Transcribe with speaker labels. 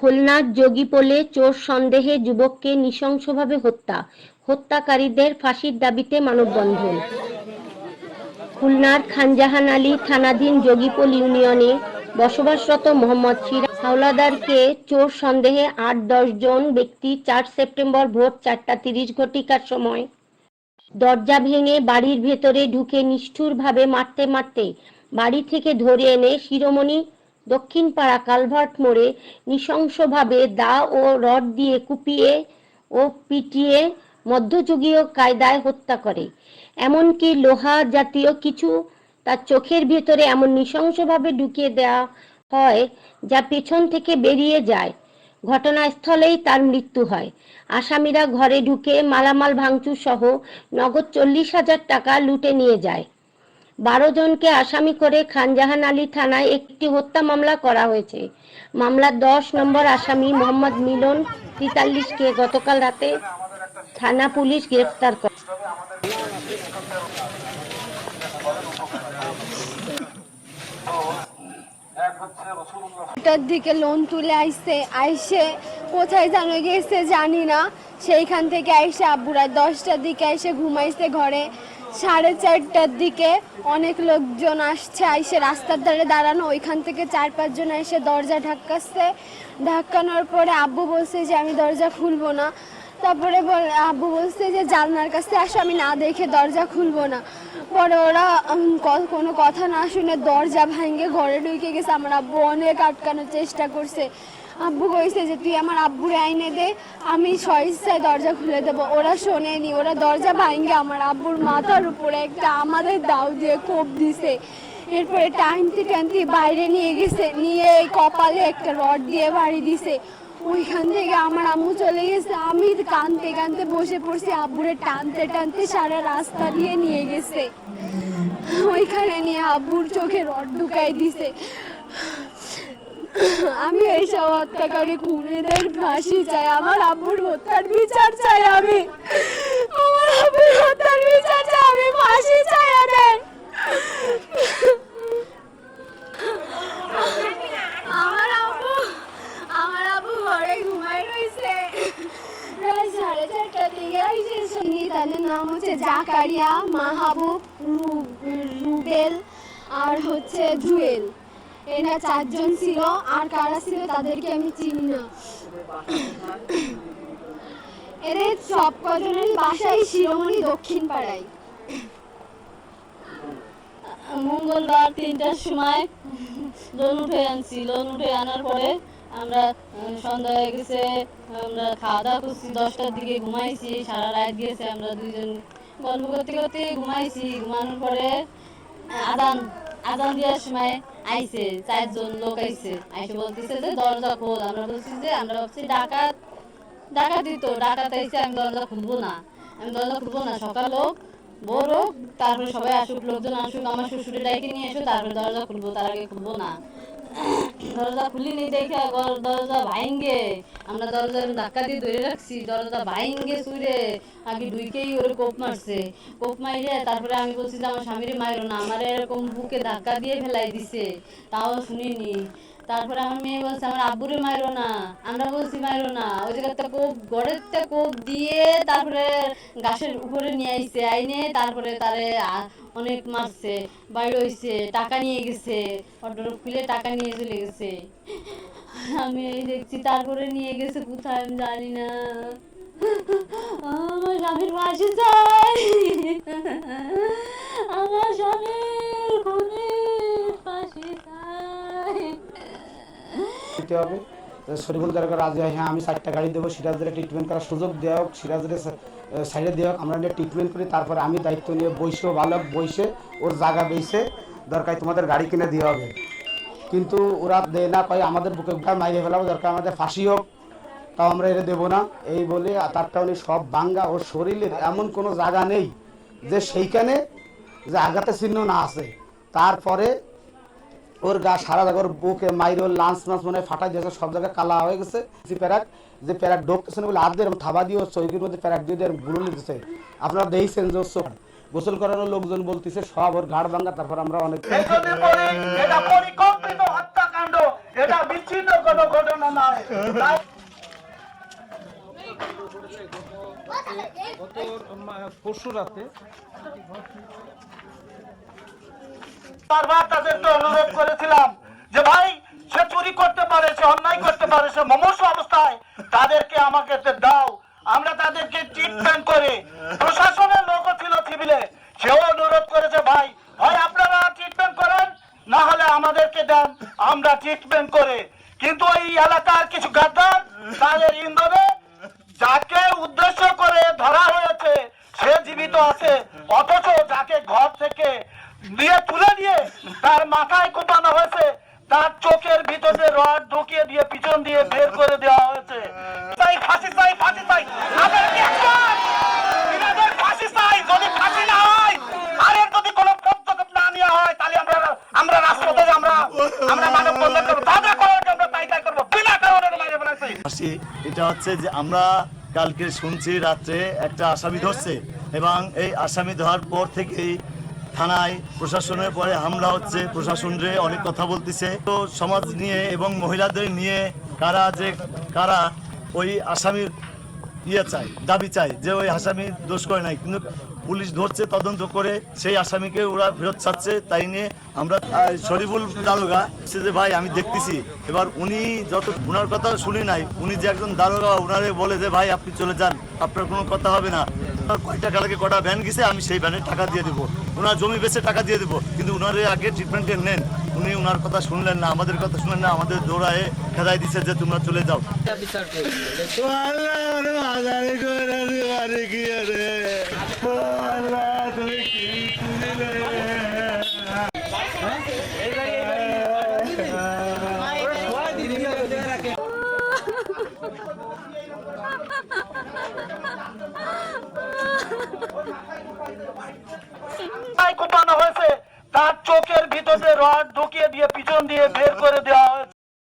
Speaker 1: খুলনার যোগীপোলে চোর সন্দেহে যুবককে নৃশংসভাবে হত্যা। হত্যাকারীদের ফাঁসির দাবিতে মানববন্ধন। খুলনার খানজাহান আলী থানাধীন যোগীপোল ইউনিয়নে বসবাসরত মোহাম্মদ সিরাজ হাওলাদারকে চোর সন্দেহে আট দশ জন ব্যক্তি চার সেপ্টেম্বর ভোর চারটা তিরিশ ঘটিকার সময় দরজা ভেঙে বাড়ির ভেতরে ঢুকে নিষ্ঠুরভাবে মারতে মারতে বাড়ি থেকে ধরে এনে শিরোমণি দক্ষিণপাড়া কালভার্ট মোড়ে নৃশংসভাবে দা ও রড দিয়ে কুপিয়ে ও পিটিয়ে মধ্যযুগীয় কায়দায় হত্যা করে। এমনকি লোহা জাতীয় কিছু তার চোখের ভেতরে এমন নৃশংসভাবে ঢুকিয়ে দেওয়া হয় যা পেছন থেকে বেরিয়ে যায়। ঘটনাস্থলেই তার মৃত্যু হয়। আসামিরা ঘরে ঢুকে মালামাল ভাঙচুর সহ নগদ চল্লিশ হাজার টাকা লুটে নিয়ে যায়। বারো জনকে আসামি করে খানজাহান আলী থানায় একটি হত্যা মামলা করা হয়েছে। মামলার দশ নম্বর আসামি মোহাম্মদ মিলন তেতাল্লিশকে গতকাল রাতে থানা পুলিশ গ্রেফতার করে।
Speaker 2: দিকে লোন তুলে আইসে আইসে কোথায় যেন গেছে জানি না। সেইখান থেকে আইসে আব্বুরা দশটার দিকে এসে ঘুমাইছে ঘরে। সাড়ে চারটার দিকে অনেক লোকজন আসছে, আইসে রাস্তার ধারে দাঁড়ানো। ওইখান থেকে চার পাঁচজন এসে দরজা ধাক্কাচ্ছে ধাক্কানোর পরে আব্বু বলছে যে, আমি দরজা খুলবো না। তারপরে আব্বু বলছে যে, জানলার কাছে আসো, আমি না দেখে দরজা খুলবো না। পরে ওরা কোনো কথা না শুনে দরজা ভাঙে, ঘরে ঢুকে গেছে। আমার আব্বু অনেক আটকানোর চেষ্টা করছে। আব্বু কইছে যে, তুই আমার আব্বুরে আইনে দে, আমি স্বইচ্ছায় দরজা খুলে দেবো। ওরা শোনেনি, ওরা দরজা ভাঙে আমার আব্বুর মাথার উপরে একটা আমাদের দাও দিয়ে কোপ দিছে। এরপরে টানতে টানতে বাইরে নিয়ে গেছে, নিয়ে কপালে একটা রড দিয়ে বাড়ি দিছে। ওইখান থেকে আমার আম্মু চলে গেছে, আমি কানতে কানতে বসে পড়ছি, আব্বুরে টানতে টানতে সারা রাস্তা দিয়ে নিয়ে গেছে। ওইখানে নিয়ে আব্বুর চোখে রড ঢুকাই দিছে। আমি এইসব হত্যাকারী খুনিদের ফাঁসি চাই, আমার আব্বুর হত্যার বিচার চাই আমি। আমার আব্বুর হত্যার বিচার চাই, আমি ফাঁসি চাই এদের আমার আব্বু, আমার ঘুমাই তাদের নাম হচ্ছে জাকারিয়া মাহবুব রুবেল, আর হচ্ছে জুয়েল। এরা চারজন ছিল, আর কারা ছিল তাদেরকে আমি চিনি না। এদের সব কজনের বাসায় শিরোমণি দক্ষিণ পাড়ায়।
Speaker 3: মঙ্গলবার তিনটার সময় লোন উঠে আনছি লোন উঠে আনার পরে আমরা সন্ধ্যা হয়ে গেছে, আমরা খাওয়া দাওয়া করছি, দশটার দিকে ঘুমাইছি, সারা রাত গেছে, আমরা দুইজন গল্প করতে করতে ঘুমাইছি। ঘুমানোর পরে আদান আদান দেওয়ার সময় আইছে চারজন লোক আইছে আইসে বলতেছে যে, দরজা খোল। আমরা বলছি যে, আমরা ভাবছি ডাকাত। ডাকাত দিত ডাকাত আমি দরজা খুলবো না। আমি দরজা খুলবো না। সকাল হোক, ভোর হোক, তারপরে সবাই আসুক, লোকজন আসুক, আমার শ্বশুরের ডাইকে নিয়ে এসো, তারপরে দরজা খুলবো, তার আগে খুলবো না। দরজা খুলিনি দেখে দরজা ভাইঙ্গে। আমরা দরজা ধাক্কা দিয়ে ধরে রাখছি, দরজা ভাইঙ্গে সুরে। আগে দুইকেই ওরে কোপ মারছে। কোপ মাইরে তারপরে আমি বলছি যে আমার স্বামীরে মারো না, আমার এরকম বুকে ধাক্কা দিয়ে ফেলাই দিছে। তাও শুনিনি। তারপরে আমার মেয়ে বলছে, আমার আব্বুরে মারো না, আমরা বলছি মারো না। ওই জায়গাতে কোপ গড়ের তে কোপ দিয়ে তারপরে গাছের উপরে নিয়ে আইছে, আইনে তারপরে তারে অনেক মারছে, বাইরে হইছে, টাকা নিয়ে গেছে অটো খুলে টাকা নিয়ে চলে গেছে। আমি এই দেখছি, তারপরে নিয়ে গেছে কোথায় আমি জানি না। আমার স্বামীর মাসি চাই আমার স্বামীর খুনির ফাঁসি চাই
Speaker 4: দিতে হবে। শরীফুল দরকার রাজি হয় হ্যাঁ আমি চারটা গাড়ি দেবো সিরাজদের ট্রিটমেন্ট করার সুযোগ দেওয়া হোক সিরাজদের সাইডে দেওয়া হোক, আমরা ট্রিটমেন্ট করি, তারপরে আমি দায়িত্ব নিয়ে বইসে ভালো বইসে ওর জায়গা বেসে দরকার, তোমাদের গাড়ি কিনে দেওয়া হবে। কিন্তু ওরা দেয় না পাই আমাদের বুকে বুকে মাইরে ফেলাবো, দরকার আমাদের ফাঁসি হোক, তাও আমরা এটা দেবো না। এই বলে তারটা উনি সব বাঙ্গা ওর শরীরের এমন কোনো জায়গা নেই যে সেইখানে যে আঘাতের চিহ্ন না আছে। তারপরে ওর গা সারা জায়গার বুকে মাইরে ওর লাঞ্চ মাছ মনে হয় ফাটাই দিয়েছে সব জায়গায় কালা হয়ে গেছে। যে প্যারাক যে প্যারাক ঢোকতেছে না বলে হাত দিয়ে থাবা দিয়ে ওর চৌকির মধ্যে প্যারাক দিয়ে দিয়ে গুলো লিখতেছে আপনারা দেখছেন যে ওর চোখ। গোসল করানোর লোকজন বলতেছে সব ওর ঘাড় ভাঙ্গা তারপর আমরা অনেক
Speaker 5: এজন্য বলি এটা পরিকল্পিত হত্যাকাণ্ড এটা বিচ্ছিন্ন কোনো ঘটনা নয়।
Speaker 6: গত পরশু রাতে
Speaker 5: বারবার তাদেরকে অনুরোধ করেছিলাম যে ভাই, সে চুরি করতে পারে, সে অন্যায় করতে পারে, সে মমস অবস্থায় তাদেরকে আমাকে দাও। আমরা তাদেরকে ট্রিটমেন্ট করে প্রশাসনের লোকও ছিল সিভিলে সেও অনুরোধ করেছে, ভাই হয় আপনারা ট্রিটমেন্ট করেন, না হলে আমাদেরকে দেন, আমরা ট্রিটমেন্ট করে। কিন্তু এই এলাকার কিছু গাদ্দার তাদের ইন্ধনে যাকে উদ্দেশ্য করে ধরা হয়েছে, সে জীবিত আছে, অথচ যাকে ঘর থেকে নিয়ে তুলে তার মাথায় কোপানো হয়েছে। তার চোখের ভিতরে রড ঢুকিয়ে দিয়ে পিছন দিয়ে বের করে দেওয়া হয়েছে। তাই ফাঁসি চাই ফাঁসি চাই
Speaker 7: এটা হচ্ছে যে আমরা কালকে শুনছি রাত্রে একটা আসামি ধরছে, এবং এই আসামি ধরার পর থেকেই থানায় প্রশাসনের পরে হামলা হচ্ছে, প্রশাসন প্রশাসনরে অনেক কথা বলতেছে। তো সমাজ নিয়ে এবং মহিলাদের নিয়ে কারা যে, কারা ওই আসামির ইয়ে চাই দাবি চাই যে ওই আসামি দোষ করে নাই। কিন্তু পুলিশ ধরছে, তদন্ত করে সেই আসামিকে ওরা ফেরত ছাড়ছে, তাই নিয়ে আমরা শরীফুল দারোগা সে যে, ভাই, আমি দেখতেছি। এবার উনি যত ওনার কথা শুনি নাই, উনি যে একজন দারোগা ওনারে বলে যে, ভাই, আপনি চলে যান, আপনার কোনো কথা হবে না। কয় টাকা লাগে, কটা ভ্যান গেছে, আমি সেই ভ্যানের টাকা দিয়ে দেবো। ওনার জমি বেচে টাকা দিয়ে দেবো। কিন্তু ওনারে আগে ট্রিটমেন্টে নেন। উনি ওনার কথা শুনলেন না, আমাদের কথা শুনলেন না, আমাদের দৌড়ায় খেদাই দিচ্ছে যে তোমরা চলে যাও।
Speaker 5: মাথায়